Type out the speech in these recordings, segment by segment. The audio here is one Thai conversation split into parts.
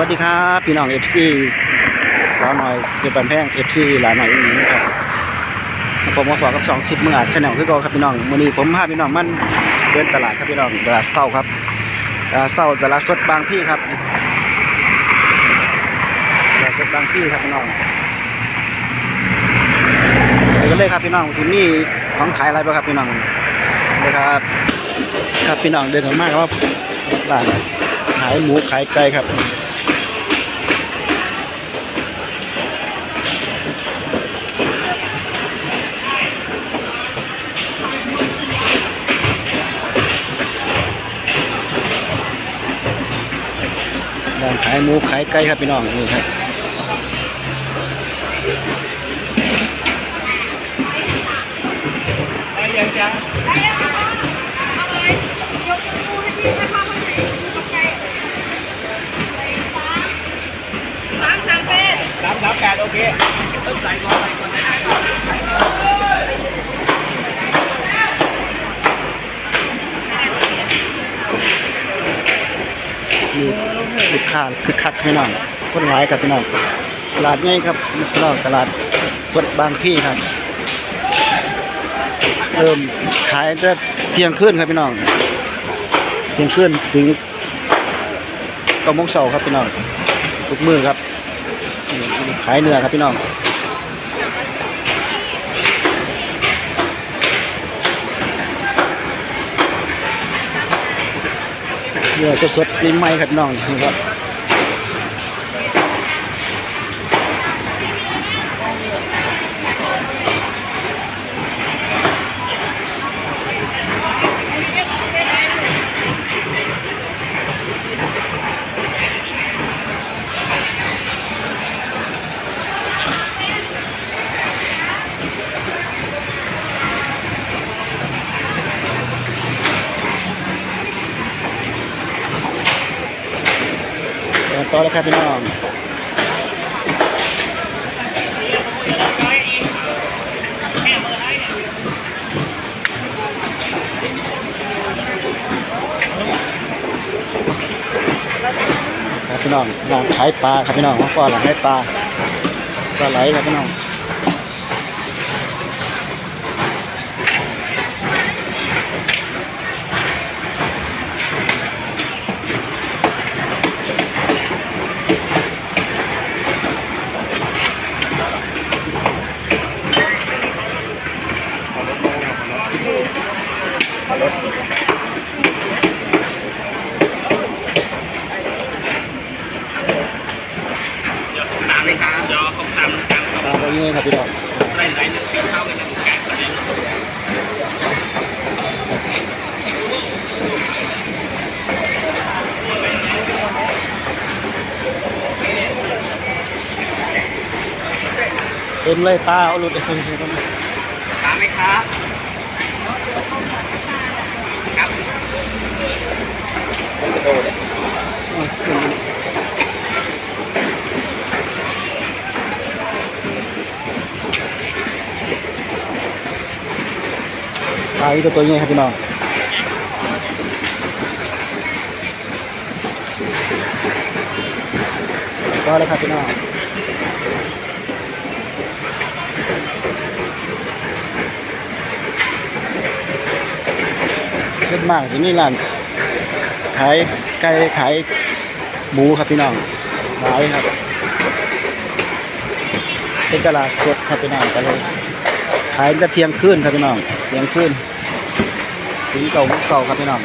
วัสดีครับพี่น้องเอฟซีสาวน้อยเก็บบันแพงเอฟซีหลานหน่อยนี้นะครับผมมาฝากกับสองชิปมืออาชแนลคือเก่าครับพี่น้องมื้อนี้ผมพาพี่น้องมันเดินตลาดครับพี่น้องตลาดเศร้าครับตลาดเศร้าตลาดสดบางพี่ครับตลาดสดบางพี่ครับพี่น้องไปกันเลยครับพี่น้องที่นี่ของขายอะไรบ้างครับพี่น้องเลยครับ ครับพี่น้องเดินออกมาครับร้านขายหมูขายไก่ครับ ขายหมูขายไก่ครับพี่น้องนี่ครับ พี่น้องคนหลายครับพี่น้องตลาดใหญ่ครับพี่น้องตลาดสดบางพี่ครับเริ่มขายตั้งแต่เที่ยงคืนครับพี่น้องเที่ยงคืนถึงเก้าโมงเช้าครับพี่น้องทุกมือครับขายเนื้อครับพี่น้องเนื้อสดๆใหม่ๆครับพี่น้องนี่ครับ ครับพี่น้องครับพี่น้องน้องขายปลาครับพี่น้องมาก่อนร้านขายปลาปลาไหลครับพี่น้อง เดี๋ยวผมตามเลยครับเดี๋ยวผมตามตาม ปลาไปยังไงครับพี่น้อง ไล่ไล่หนึ่งสี่เท่ากันอย่างแกะกันเลย เต็มเลยปลาเอาหลุดไปคนคนตามไหมครับครับปลาอีกตัวยังไงครับพี่น้องก็เลยครับพี่น้อง เยอะมากที่นี่ร้านขายไก่ขายหมูครับพี่น้องหลายครับ เป็นตลาดสดครับพี่น้องก็เลยขายจะเที่ยงคืนครับพี่น้องเที่ยงคืนถึงเก่าโมงเสาครับพี่น้อง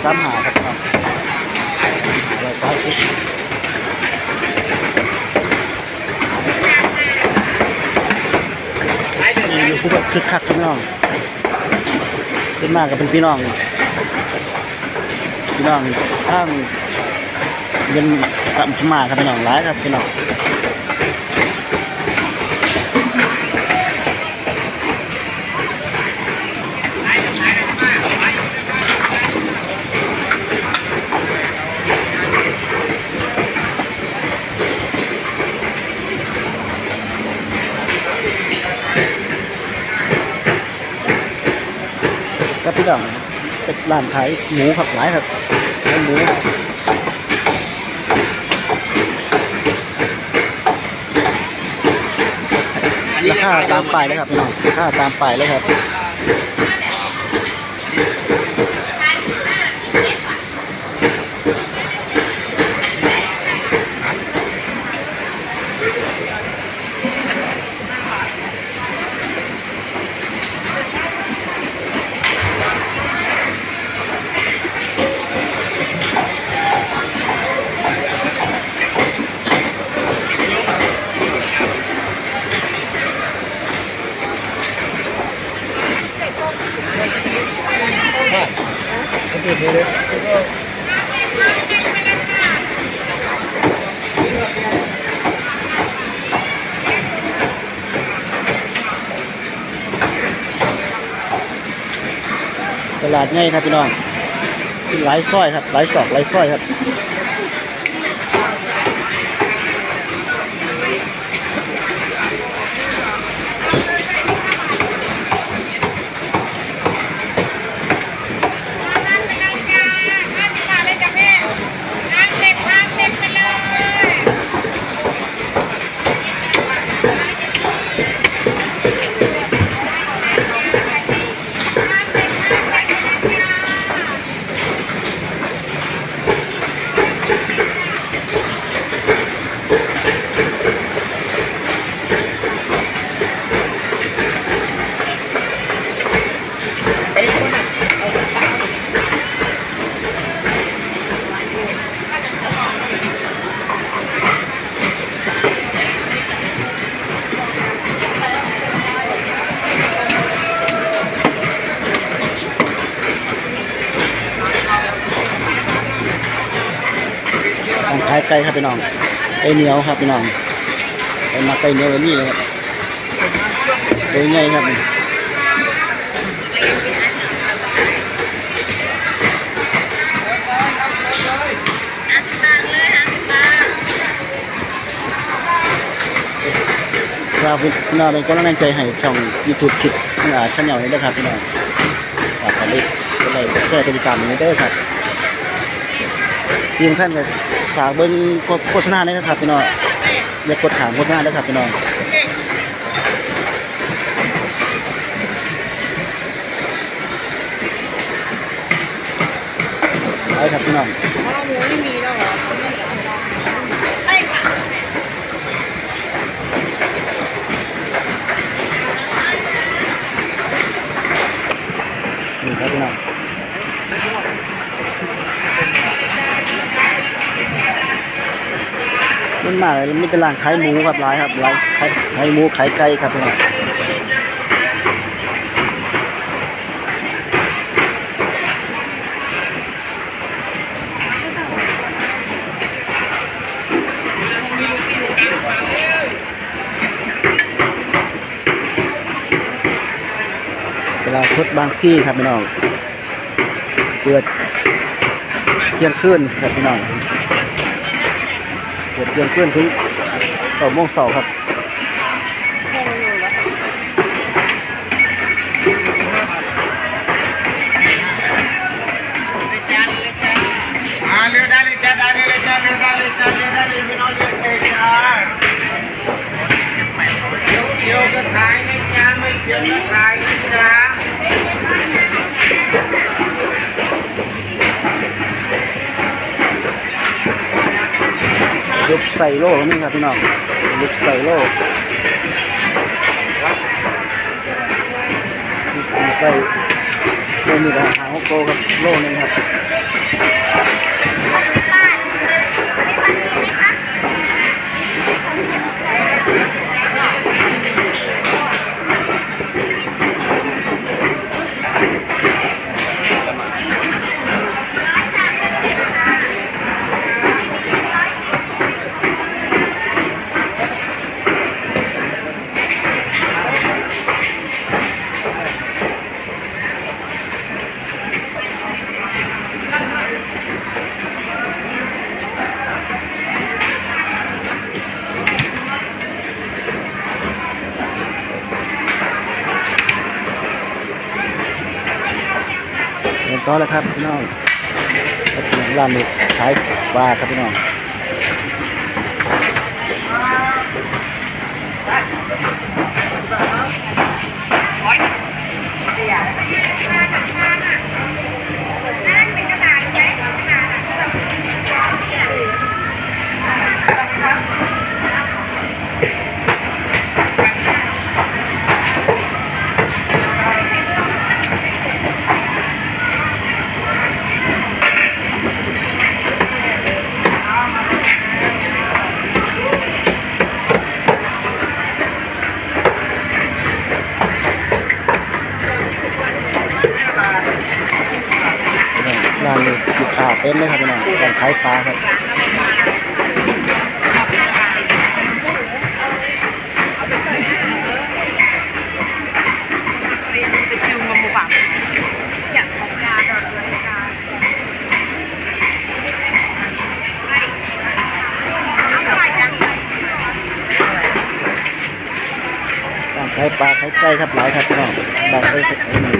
เราซ้ำหาครับพี่น้องเราซ้ำคิดไล่หนึ่รู้สึกว่าคึกคักครับพี่น้องเป็นมากกับเป็นพี่น้อง พี่น้องทางเป็นกับมาครับพี่น้องหลายครับพี่น้อง ร้านขายหมูครับหลายครับขายหมูราคาตามป้ายเลยครับพี่น้องราคาตามป้ายเลยครับ ตลาดง่ายครับพี่น้องหลายซอยครับหลายสอกหลายซอยครับ ครับพี่น้องไก่เหนียวครับพี่น้องไก่มาไก่เหนียวนี้เลยครับไก่ใหญ่ครับเราพี่น้องเป็นกำลังใจให้ช่องยูทูบคิดอ่าช่องนี้ด้วยครับพี่น้องฝากกดไลค์กดไลค์แชร์กดติดตามนี้ด้วยครับ ทีมท่านก็ฝากเบิ้งโฆษณาเลยนะครับพี่น้องอย่ากดถามโฆษณาเลยครับพี่น้องไปครับพี่น้อง มันมากเลยมีแต่ร้านขายหมูครับร้านครับร้านขายขายหมูขายไก่ครับพี่น้องตลาดสดบางพี่ครับพี่น้องเปิดเที่ยงคืนครับพี่น้อง ปิดเที่ยงคืนถึงเก้าโมงเสาร์ครับเดี๋ยวเดี๋ยวก็ขายนะจ้าไม่เดี๋ยวก็ขายนะจ้า ลูกใส่โล่นี่ครับพี่น้องลูกใส่โล่ใส่โล่นี่ก็หาหกโลครับโล่หนึงครับ ต่อแล้วครับพี่น้องร้านนี้ขายปลาครับพี่น้องเป็น ช่ครับหลายครับพี่น้องบางเลยครับหมู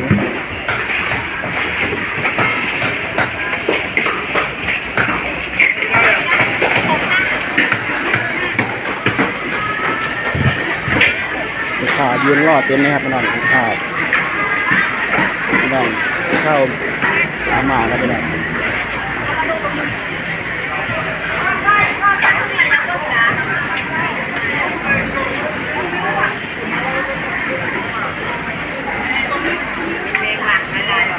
ลูกค้ายืนรอดเต็มเลยครับพี่น้องลูกค้าพี่น้องเข้าอามาครับพี่น้อง เพลงหลักอะไรห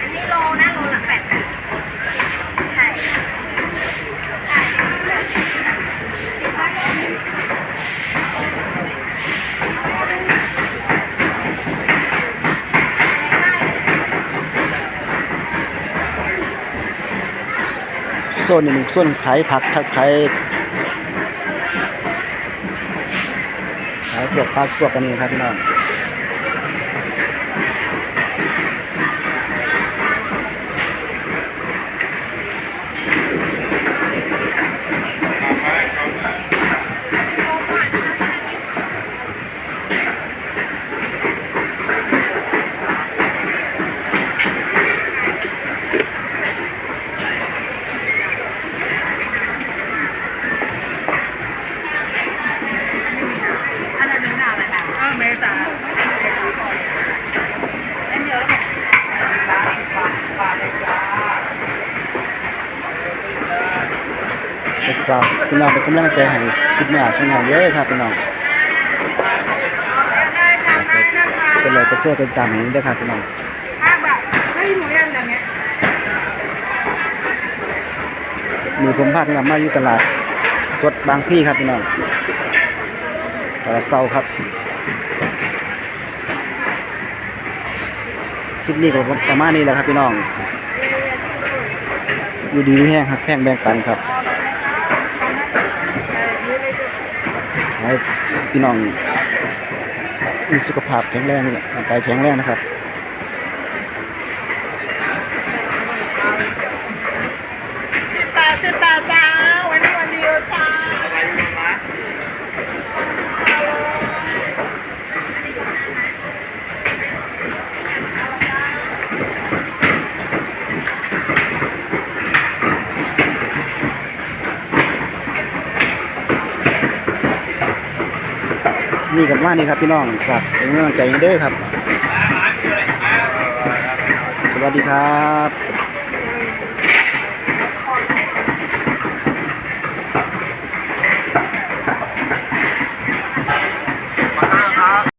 อันนี้โลนะโลละแปดบาทใช่ใช่่วนหนึ่งโซนขายผักขายขายขายพวกผักพวกกันนี้ครับพี่น้อง เด็กจ้าพี่น้องเป็นกำลังใจให้คลิปหน้าช่วยงานเยอะครับพี่น้องได้ทำได้นะคะเป็เลยไปช่วยกันจังนี้ด้วยครับพี่น้องถ้าแบบไม่มีแมลงอย่างเงี้ยมีผมพาพี่น้องมาอยู่ตลาดสดบางพี่ครับพี่น้องตลาดเซาครับคลิปนี้ก็ประมาณนี้แหละครับพี่น้องอยู่ดีมีแห้งครับแห้งแบ่งปันครับ ให้พี่น้องมีสุขภาพแข็งแรงร่างกายแข็งแรงนะครับสิบ นี่กับว่านี่ครับพี่น้องครับเป็นกำลังใจให้เด้อครับ สวัสดีครับ